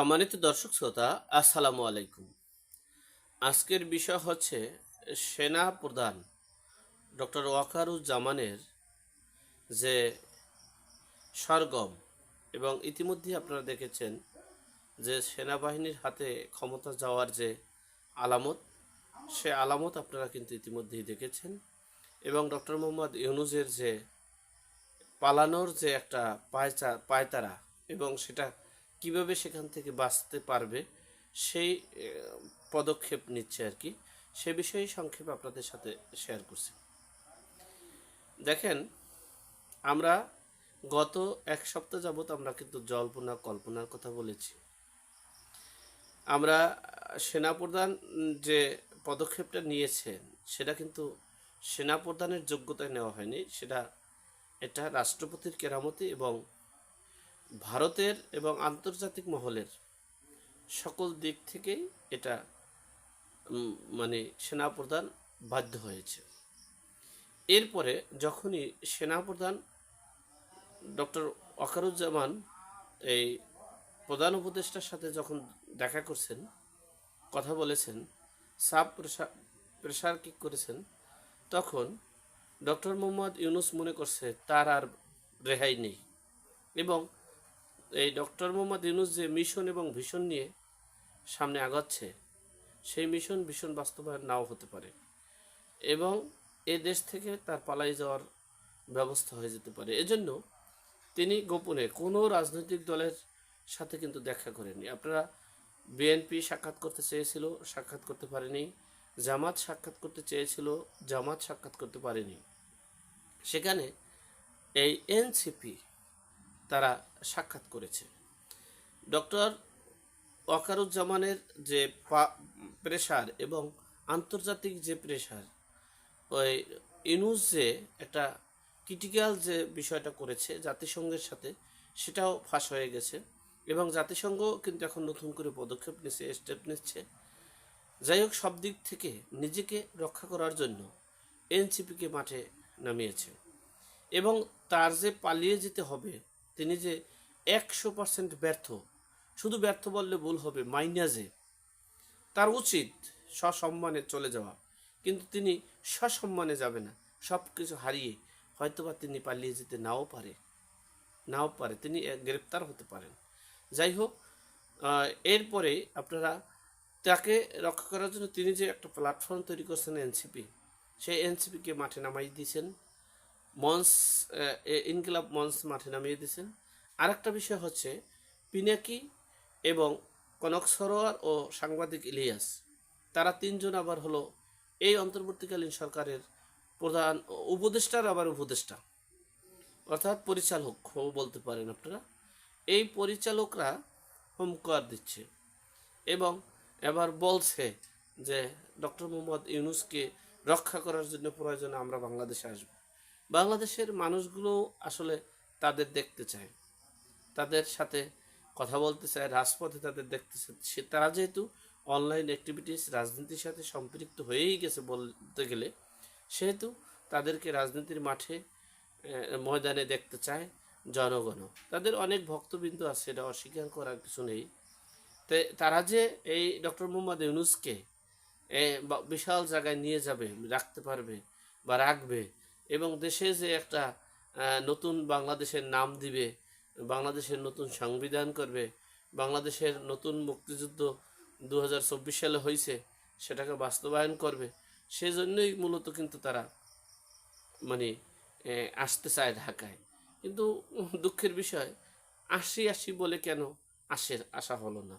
সম্মানিত দর্শক শ্রোতা, আসসালামু আলাইকুম। আজকের বিষয় হচ্ছে সেনা প্রধান ডক্টর ওয়াকারুজ্জামানের যে সরগম এবং ইতিমধ্যে আপনারা দেখেছেন যে সেনাবাহিনীর হাতে ক্ষমতা যাওয়ার যে আলামত, সে আলামত আপনারা কিন্তু ইতিমধ্যেই দেখেছেন এবং ডক্টর মোহাম্মদ ইউনুজের যে পালানোর যে একটা পায়চা পায়তারা এবং সেটা কীভাবে সেখান থেকে বাঁচতে পারবে, সেই পদক্ষেপ নিচ্ছে আর কি। সে বিষয়ে সংক্ষেপে আপনাদের সাথে শেয়ার করছি। দেখেন, আমরা গত এক সপ্তাহ যাবৎ আমরা কিন্তু জল্পনা, কল্পনার কথা বলেছি। আমরা, সেনাপ্রধান যে পদক্ষেপটা নিয়েছেন, সেটা কিন্তু সেনাপ্রধানের যোগ্যতায় নেওয়া হয়নি। সেটা, এটা রাষ্ট্রপতির কেরামতি এবং ভারতের এবং আন্তর্জাতিক মহলের সকল দিক থেকেই এটা মানে সেনাপ্রধান বাধ্য হয়েছে। এরপরে যখনই সেনাপ্রধান ডক্টর ওয়াকারুজ্জামান এই প্রধান উপদেষ্টার সাথে যখন দেখা করছেন, কথা বলেছেন, সাব প্রেশার প্রেশার কিক করেছেন, তখন ডক্টর মোহাম্মদ ইউনুস মনে করছে তার আর রেহাই নেই এবং এই ডক্টর মোহাম্মদ ইউনুস যে মিশন এবং ভিশন নিয়ে সামনে আগাচ্ছে, সেই মিশন ভীষণ বাস্তবায়ন নাও হতে পারে এবং এ দেশ থেকে তার পালাই যাওয়ার ব্যবস্থা হয়ে যেতে পারে। এজন্য তিনি গোপনে কোনো রাজনৈতিক দলের সাথে কিন্তু দেখা করেননি। আপনারা বিএনপি সাক্ষাৎ করতে চেয়েছিল, সাক্ষাৎ করতে পারেনি। জামাত সাক্ষাৎ করতে চেয়েছিল, জামাত সাক্ষাৎ করতে পারেনি। সেখানে এই এনসিপি তারা সাক্ষাৎ করেছে। ডক্টর ওয়াকারুজ্জামানের যে প্রেশার এবং আন্তর্জাতিক যে প্রেশার ওই ইনুস যে একটা ক্রিটিক্যাল যে বিষয়টা করেছে জাতিসংঘের সাথে, সেটাও ফাঁস হয়ে গেছে এবং জাতিসংঘ কিন্তু এখন নতুন করে পদক্ষেপ নিচ্ছে স্টেপ নিচ্ছে। যাই হোক, সব দিক থেকে নিজেকে রক্ষা করার জন্য এনসিপিকে মাঠে নামিয়েছে এবং তার যে পালিয়ে যেতে হবে তিনি যে একশো পার্সেন্ট ব্যর্থ, শুধু ব্যর্থ বললে ভুল হবে মাইনাজে তার উচিত সসম্মানে চলে যাওয়া। কিন্তু তিনি সসম্মানে যাবে না সব কিছু হারিয়ে হয়তোবা তিনি পালিয়ে যেতে নাও পারে নাও পারে, তিনি গ্রেপ্তার হতে পারেন। যাই হোক এরপরে আপনারা তাকে রক্ষা করার জন্য তিনি যে একটা প্ল্যাটফর্ম তৈরি করছেন এনসিপি, সেই এনসিপিকে মাঠে নামাই দিয়েছেন। মঞ্চ ইনকিলাব মঞ্চ মাঠে নামিয়ে দিয়েছেন। আরেকটা বিষয় হচ্ছে পিনাকি এবং কনক সরোয়ার ও সাংবাদিক ইলিয়াস, তারা তিনজন আবার হলো এই অন্তর্বর্তীকালীন সরকারের প্রধান উপদেষ্টার আবার উপদেষ্টা। অর্থাৎ পরিচালক বলতে পারেন আপনারা। এই পরিচালকরা হোমকার দিচ্ছে এবং এবার বলছে যে ডক্টর মোহাম্মদ ইউনুসকে রক্ষা করার জন্য প্রয়োজনে আমরা বাংলাদেশে আসব। বাংলাদেশের মানুষগুলো আসলে তাদের দেখতে চায়। তাদের সাথে কথা বলতে চায়, রাজপথে তাদের দেখতে চায়। সে তারা যেহেতু অনলাইন অ্যাক্টিভিটিস রাজনীতির সাথে সম্পৃক্ত হয়েই গেছে বলতে গেলে, সেহেতু তাদেরকে রাজনীতির মাঠে ময়দানে দেখতে চায় জনগণ তাদের অনেক ভক্তবিন্দু আছে, এটা অস্বীকার করার কিছু নেই। তারা যে এই ডক্টর মোহাম্মদ ইউনুসকে বিশাল জায়গায় নিয়ে যাবে, রাখতে পারবে বা রাখবে এবং দেশে যে একটা নতুন বাংলাদেশের নাম দিবে, বাংলাদেশের নতুন সংবিধান করবে, বাংলাদেশের নতুন মুক্তিযুদ্ধ দু হাজার চব্বিশ সালে হয়েছে সেটাকে বাস্তবায়ন করবে, সেজন্যই মূলত কিন্তু তারা মানে আসতে চায় ঢাকায়। কিন্তু দুঃখের বিষয় আসি আসি বলে কেন আসে, আসা হলো না?